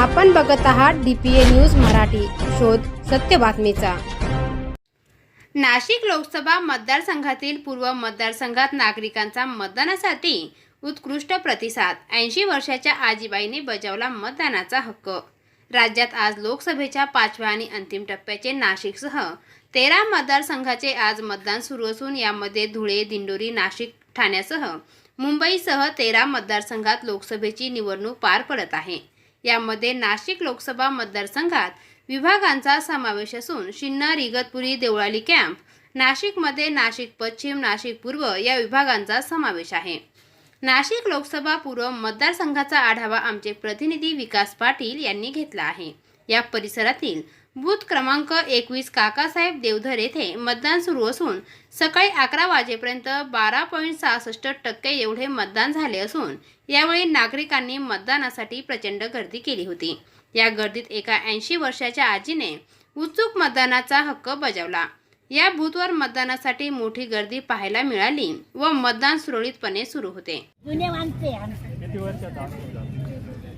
आपण बघत आहात D P A news Marathi. शोध सत्य बातमीचा. नाशिक लोकसभा मतदारसंघातील पूर्व मतदारसंघात नागरिकांचा मतदानासाठी उत्कृष्ट प्रतिसाद. ऐंशी वर्षाच्या आजीबाईने बजावला मतदानाचा हक्क. राज्यात आज लोकसभेच्या पाचव्या आणि अंतिम टप्प्याचे नाशिकसह तेरा मतदारसंघाचे आज मतदान सुरू असून यामध्ये धुळे दिंडोरी नाशिक ठाण्यासह मुंबईसह तेरा मतदारसंघात लोकसभेची निवडणूक पार पडत आहे. यामध्ये नाशिक लोकसभा मतदारसंघात विभागांचा समावेश असून शिन्नर इगतपुरी देवळाली कॅम्प नाशिकमध्ये नाशिक पश्चिम नाशिक पूर्व या विभागांचा समावेश आहे. नाशिक लोकसभा पूर्व मतदारसंघाचा आढावा आमचे प्रतिनिधी विकास पाटील यांनी घेतला आहे. या परिसरातील बूथ क्रमांक एकवीस काकासाहेब देवधर येथे मतदान सुरू असून सकाळी अकरा वाजेपर्यंत बारा पॉईंट सहासष्ट टक्के एवढे मतदान झाले असून यावेळी नागरिकांनी मतदानासाठी प्रचंड गर्दी केली होती. या गर्दीत एका ऐंशी वर्षाच्या आजीने उत्सुक मतदानाचा हक्क बजावला. या बूथवर मतदानासाठी मोठी गर्दी पाहायला मिळाली व मतदान सुरळीतपणे सुरू होते.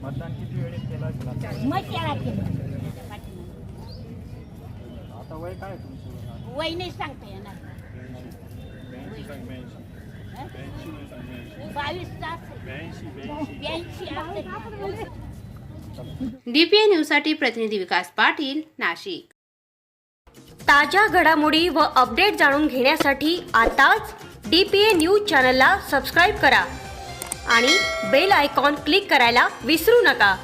मतदान किती वेळेस केलं? असेल आता? वय काय आहे तुमचं? वय नाही सांगता येणार ब्याऐंशी सांग ब्याऐंशी बावीस तास ब्याऐंशी ब्याऐंशी. ब्याऐंशी असेल. डीपीए न्यूजसाठी प्रतिनिधी विकास पाटील नाशिक. ताज्या घडामोडी व अपडेट जाणून घेण्यासाठी आताच डी पी ए न्यूज चॅनलला सबस्क्राईब करा आणि बेल आयकॉन क्लिक करायला विसरू नका.